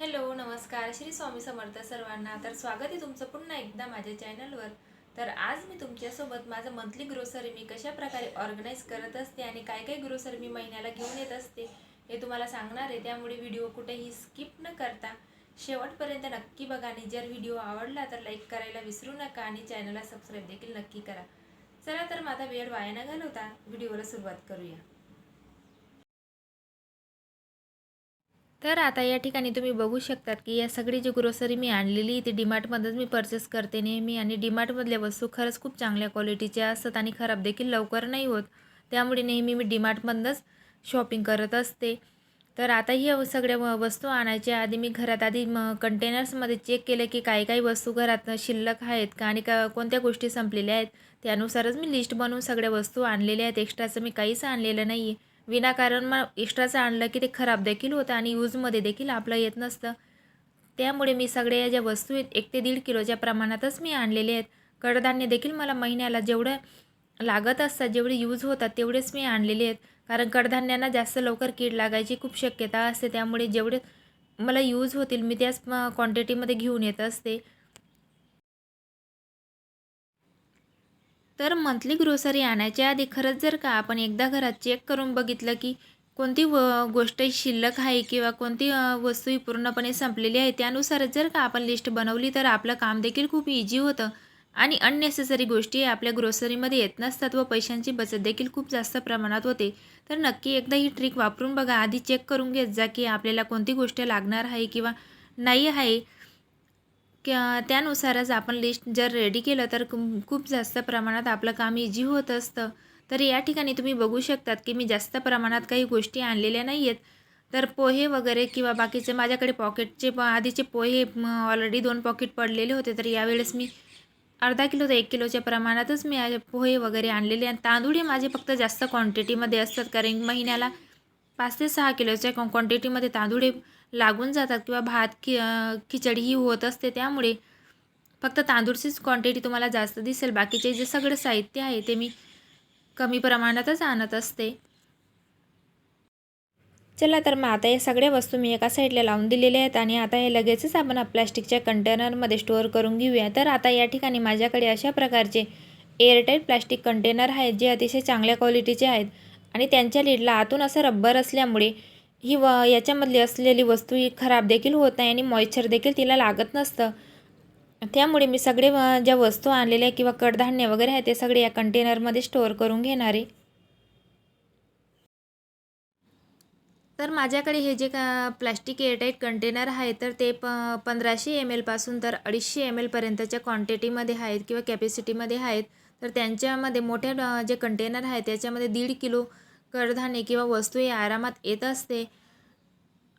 Hello नमस्कार. श्री स्वामी समर्थ सर्वांना तर स्वागत आहे तुमचं पुन्हा एकदा माझ्या चॅनलवर. तर आज मी तुमच्यासोबत माझं मंथली ग्रोसरी मी कशा प्रकारे ऑर्गनाईज करत असते आणि काय काय ग्रोसरी मी महिन्याला घेऊन येत असते हे तुम्हाला सांगणार आहे. त्यामुळे व्हिडिओ कुठेही स्किप न करता शेवटपर्यंत नक्की बघा आणि जर व्हिडिओ आवडला तर लाईक करायला विसरू नका आणि चॅनलला सबस्क्राईब देखील नक्की करा. चला तर माझा वेळ वाया न घालवता व्हिडिओला सुरुवात करूया. तर आता या ठिकाणी तुम्ही बघू शकतात की या सगळी जी ग्रोसरी मी आणलेली ती डीमार्टमध्येच मी परचेस करते नेहमी. आणि डीमार्टमधल्या वस्तू खरंच खूप चांगल्या क्वालिटीच्या असतात आणि खराब देखील लवकर नाही होत. त्यामुळे नेहमी मी डीमार्टमधनंच शॉपिंग करत असते. तर आता ही सगळ्या व- वस्तू आणायच्या आधी मी घरात आधी म कंटेनर्समध्ये चेक केलं की काय काय वस्तू घरात शिल्लक आहेत का आणि का कोणत्या गोष्टी संपलेल्या आहेत त्यानुसारच मी लिस्ट बनवून सगळ्या वस्तू आणलेल्या आहेत. एक्स्ट्राचं मी काहीच आणलेलं नाही आहे विनाकारण मग एक्स्ट्राचं आणलं की ते खराब देखील होतं आणि यूजमध्ये देखील आपलं येत नसतं. त्यामुळे मी सगळ्या या ज्या वस्तू आहेत एक ते दीड किलोच्या प्रमाणातच मी आणलेले आहेत. कडधान्य देखील मला महिन्याला जेवढं लागत असतात जेवढे यूज होतात तेवढेच मी आणलेले आहेत. कारण कडधान्यांना जास्त लवकर कीड लागायची खूप शक्यता असते त्यामुळे जेवढे मला यूज होतील मी त्याच क्वांटिटीमध्ये घेऊन येत असते. तर मंथली ग्रोसरी आणायच्या आधी खरंच जर का आपण एकदा घरात चेक करून बघितलं की कोणती व गोष्ट शिल्लक आहे किंवा कोणती वस्तू ही पूर्णपणे संपलेली आहे त्यानुसारच जर का आपण लिस्ट बनवली तर आपलं काम देखील खूप इझी होतं. आणि अननेसेसरी गोष्टी आपल्या ग्रोसरीमध्ये येत नसतात व पैशांची बचत देखील खूप जास्त प्रमाणात होते. तर नक्की एकदा ही ट्रिक वापरून बघा. आधी चेक करून घेत जा की आपल्याला कोणती गोष्ट लागणार आहे किंवा नाही आहे. त्यानुसारच आपण लिस्ट जर रेडी केलं तर खूप जास्त प्रमाणात आपलं काम इझी होत असतं. तर या ठिकाणी तुम्ही बघू शकतात की मी जास्त प्रमाणात काही गोष्टी आणलेल्या नाही आहेत तर पोहे वगैरे किंवा बाकीचे माझ्याकडे पॉकेटचे प- आधीचे पोहे ऑलरेडी दोन पॉकेट पडलेले होते. तर यावेळेस मी अर्धा किलो ते एक किलोच्या प्रमाणातच मी पोहे वगैरे आणलेले आणि तांदूळ हे माझे फक्त जास्त क्वांटिटीमध्ये असतात. कारण महिन्याला पाच ते सहा किलोच्या क्वांटिटीमध्ये तांदूळ हे लागून जातात किंवा भात कि खिचडी ही होत असते त्यामुळे फक्त तांदूळचीच क्वांटिटी तुम्हाला जास्त दिसेल. बाकीचे जे सगळं साहित्य आहे ते मी कमी प्रमाणातच आणत असते. चला तर मग आता या सगळ्या वस्तू मी एका साईडला लावून दिलेल्या आहेत आणि आता हे लगेचच आपण प्लॅस्टिकच्या कंटेनरमध्ये स्टोअर करून घेऊया. तर आता या ठिकाणी माझ्याकडे अशा प्रकारचे एअरटाईट प्लॅस्टिक कंटेनर आहेत जे अतिशय चांगल्या क्वालिटीचे आहेत. आणि त्यांच्या लीडला आतून असं रब्बर असल्यामुळे ही व याच्यामधली असलेली वस्तू ही खराब देखील होत नाही आणि मॉइश्चर देखील तिला लागत नसतं. त्यामुळे मी सगळे व- ज्या वस्तू आणलेल्या किंवा कडधान्य वगैरे आहे ते सगळे या कंटेनरमध्ये स्टोअर करून घेणार आहे. तर माझ्याकडे हे जे का प्लॅस्टिक एअरटाईट कंटेनर आहे तर ते प पंधराशे एम एलपासून तर अडीचशे एम एलपर्यंतच्या क्वांटिटीमध्ये आहेत किंवा कॅपॅसिटीमध्ये आहेत. तर त्यांच्यामध्ये मोठ्या जे कंटेनर आहे त्याच्यामध्ये दीड किलो कडधान्य किंवा वस्तू हे आरामात येत असते.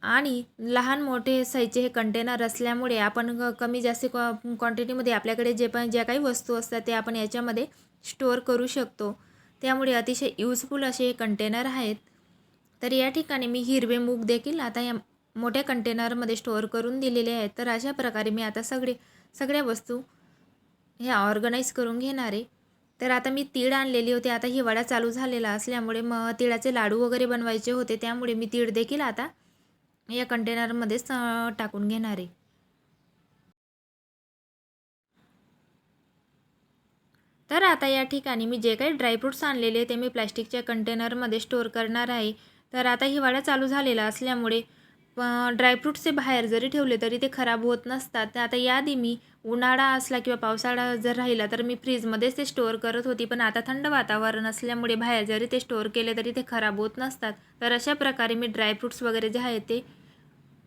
आणि लहान मोठे साईजचे हे कंटेनर असल्यामुळे आपण कमी जास्त क्वा क्वांटिटीमध्ये आपल्याकडे जे पण ज्या काही वस्तू असतात ते आपण याच्यामध्ये स्टोअर करू शकतो. त्यामुळे अतिशय यूजफुल असे हे कंटेनर आहेत. तर या ठिकाणी मी हिरवे मूग देखील आता या मोठ्या कंटेनरमध्ये स्टोअर करून दिलेले आहेत. तर अशा प्रकारे मी आता सगळे सगळ्या वस्तू ह्या ऑर्गनाईज करून घेणार आहे. तर आता मी तीळ आणलेली होती. आता हिवाळा चालू झालेला असल्यामुळे मग तिळाचे लाडू वगैरे बनवायचे होते. त्यामुळे मी तीळ देखील आता या कंटेनरमध्येच टाकून घेणार आहे. तर आता या ठिकाणी मी जे काही ड्रायफ्रूट्स आणलेले ते मी प्लॅस्टिकच्या कंटेनरमध्ये स्टोअर करणार आहे. तर आता हिवाळा चालू झालेला असल्यामुळे ड्रायफ्रूट्सचे बाहेर जरी ठेवले तरी ते खराब होत नसतात. तर आता याआधी मी उन्हाळा असला किंवा पावसाळा जर राहिला तर मी फ्रीजमध्येच ते स्टोअर करत होती. पण आता थंड वातावरण असल्यामुळे बाहेर जरी ते स्टोअर केले तरी ते खराब होत नसतात. तर अशा प्रकारे मी ड्रायफ्रूट्स वगैरे जे आहेत ते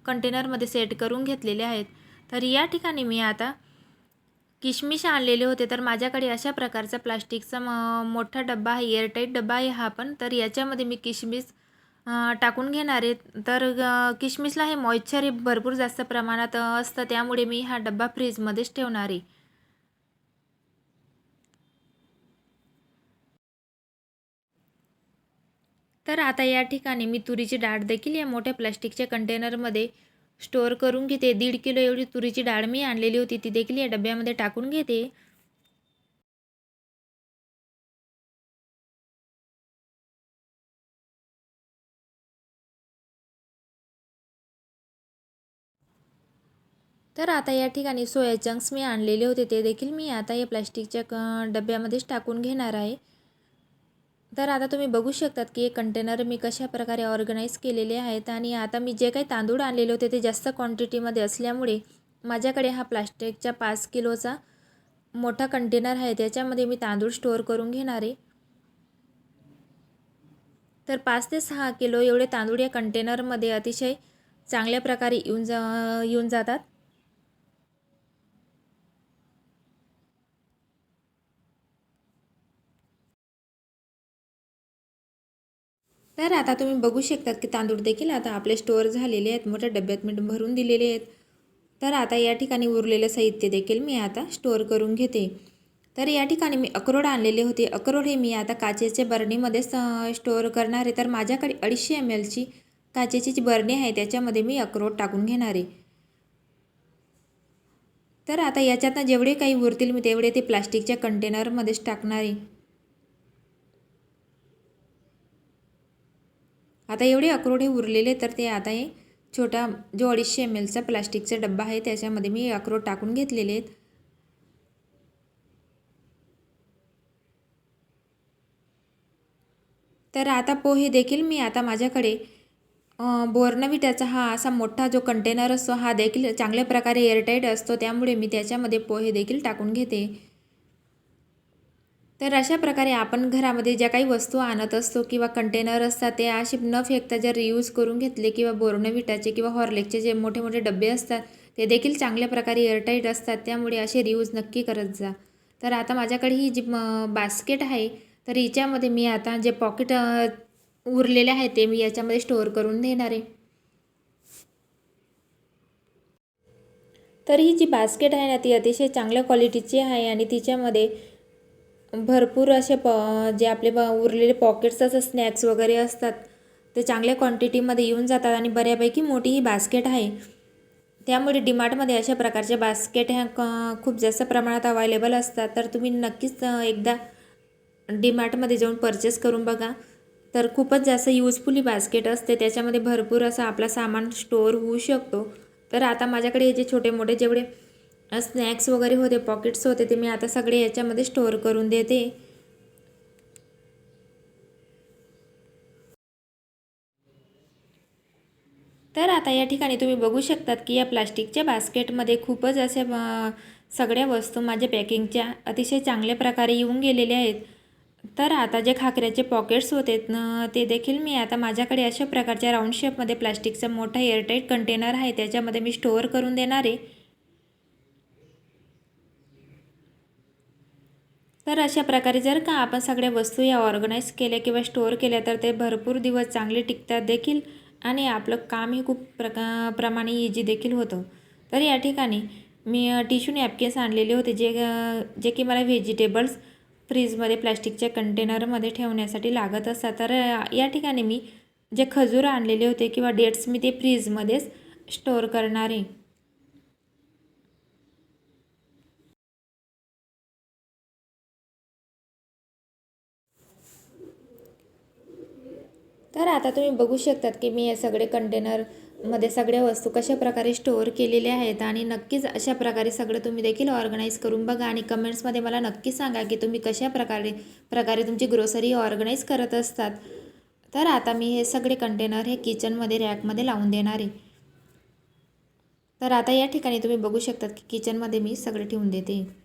कंटेनरमध्ये सेट करून घेतलेले आहेत. तर या ठिकाणी मी आता किशमिश आणलेले होते. तर माझ्याकडे अशा प्रकारचा प्लास्टिकचा म मोठा डब्बा आहे एअरटाईट डब्बा आहे हा पण. तर याच्यामध्ये मी किशमिश टाकून घेणार आहे तर किशमिशला हे मॉइश्चर हे भरपूर जास्त प्रमाणात असतं. त्यामुळे मी हा डब्बा फ्रीजमध्येच ठेवणार आहे. तर आता या ठिकाणी मी तुरीची डाळ देखील या मोठ्या प्लास्टिकच्या कंटेनरमध्ये स्टोअर करून घेते. दीड किलो एवढी तुरीची डाळ मी आणलेली होती. ती देखील या डब्यामध्ये टाकून घेते. तर आता या ठिकाणी सोया चंक्स मी आणलेले होते ते देखील मी आता या प्लास्टिकच्या क डब्यामध्येच टाकून घेणार आहे. तर आता तुम्ही बघू शकतात की हे कंटेनर मी कशा प्रकारे ऑर्गनाईज केलेले आहेत आणि आता मी जे काही तांदूळ आणलेले होते ते जास्त क्वांटिटीमध्ये असल्यामुळे माझ्याकडे हा प्लास्टिकच्या पाच किलोचा मोठा कंटेनर आहे त्याच्यामध्ये मी तांदूळ स्टोअर करून घेणार आहे. तर पाच ते सहा किलो एवढे तांदूळ या कंटेनरमध्ये अतिशय चांगल्या प्रकारे येऊन जा येऊन जातात. तर आता तुम्ही बघू शकतात की तांदूळ देखील आता आपले स्टोअर झालेले आहेत मोठ्या डब्यात मी भरून दिलेले आहेत. तर आता या ठिकाणी उरलेलं साहित्य देखील मी आता स्टोअर करून घेते. तर या ठिकाणी मी अक्रोड आणलेले होते. अक्रोड हे मी आता काचेच्या बरणीमध्ये स्टोअर करणार आहे. तर माझ्याकडे अडीचशे एम एलची काचेची जी बरणी आहे त्याच्यामध्ये मी अक्रोड टाकून घेणार आहे. तर आता याच्यातनं जेवढे काही उरतील मी तेवढे ते प्लास्टिकच्या कंटेनरमध्येच टाकणार आहे. आता एवढे अक्रोड हे उरलेले तर ते आता हे छोटा जो अडीचशे एम एलचा प्लास्टिकचा डब्बा आहे त्याच्यामध्ये मी अक्रोड टाकून घेतलेले आहेत. तर आता पोहे देखील मी आता माझ्याकडे बोर्नविट्याचा हा असा मोठा जो कंटेनर असतो हा देखील चांगल्या प्रकारे एअरटाईट असतो त्यामुळे मी त्याच्यामध्ये पोहे देखील टाकून घेते. तर अशा प्रकारे आपण घरामध्ये ज्या काही वस्तू आणत असतो किंवा कंटेनर असतात ते असे न फेकता जर रियूज करून घेतले किंवा बोर्नविटाचे किंवा हॉर्लेकचे जे मोठे मोठे डबे असतात ते देखील चांगल्या प्रकारे एअरटाईट असतात त्यामुळे असे रियूज नक्की करत जा. तर आता माझ्याकडे ही जी बास्केट आहे तर हिच्यामध्ये मी आता जे पॉकेट उरलेले आहे ते मी याच्यामध्ये स्टोअर करून देणार आहे. तर ही जी बास्केट आहे ना ती अतिशय चांगल्या क्वालिटीची आहे आणि तिच्यामध्ये भरपूर असे प जे आपले ब उरलेले पॉकेट्स असं स्नॅक्स वगैरे असतात ते चांगल्या क्वांटिटीमध्ये येऊन जातात आणि बऱ्यापैकी मोठी ही बास्केट आहे. त्यामुळे डीमार्टमध्ये अशा प्रकारच्या बास्केट ह्या क खूप जास्त प्रमाणात अवेलेबल असतात. तर तुम्ही नक्कीच एकदा डीमार्टमध्ये जाऊन परचेस करून बघा. तर खूपच जास्त यूजफुली ही बास्केट असते. त्याच्यामध्ये भरपूर असं आपला सामान स्टोअर होऊ शकतो. तर आता माझ्याकडे हे जे छोटे मोठे जेवढे स्नॅक्स वगैरे होते पॉकेट्स होते ते मी आता सगळे याच्यामध्ये स्टोअर करून देते. तर आता या ठिकाणी तुम्ही बघू शकतात की या प्लास्टिकच्या बास्केटमध्ये खूपच अशा सगळ्या वस्तू माझ्या पॅकिंगच्या अतिशय चांगल्या प्रकारे येऊन गेलेल्या आहेत. तर आता जे खाकऱ्याचे पॉकेट्स होते न ते देखील मी आता माझ्याकडे अशा प्रकारच्या राऊंड शेपमध्ये प्लास्टिकचा मोठा एअरटाईट कंटेनर आहे त्याच्यामध्ये मी स्टोअर करून देणार आहे. तर अशा प्रकारे जर का आपण सगळ्या वस्तू या ऑर्गनाईज केल्या किंवा स्टोअर केल्या तर ते भरपूर दिवस चांगले टिकतात देखील आणि आपलं कामही खूप प्रका प्रमाणे इजी देखील होतं. तर या ठिकाणी मी टिश्यू नॅपकिन्स आणलेले होते जे जे की मला व्हेजिटेबल्स फ्रीजमध्ये प्लॅस्टिकच्या कंटेनरमध्ये ठेवण्यासाठी लागत असतात. तर या ठिकाणी मी जे खजूर आणलेले होते किंवा डेट्स मी ते फ्रीजमध्येच स्टोअर करणार. आहे तर आता तुम्ही बघू शकतात की मी हे सगळे कंटेनरमध्ये सगळ्या वस्तू कशा प्रकारे स्टोअर केलेल्या आहेत आणि नक्कीच अशा प्रकारे सगळं तुम्ही देखील ऑर्गनाईज करून बघा आणि कमेंट्समध्ये मला नक्की सांगा की तुम्ही कशा प्रकारे प्रकारे तुमची ग्रोसरी ऑर्गनाईज करत असतात. तर आता मी हे सगळे कंटेनर हे किचनमध्ये रॅकमध्ये लावून देणार आहे. तर आता या ठिकाणी तुम्ही बघू शकतात की किचनमध्ये मी सगळे ठेवून देते.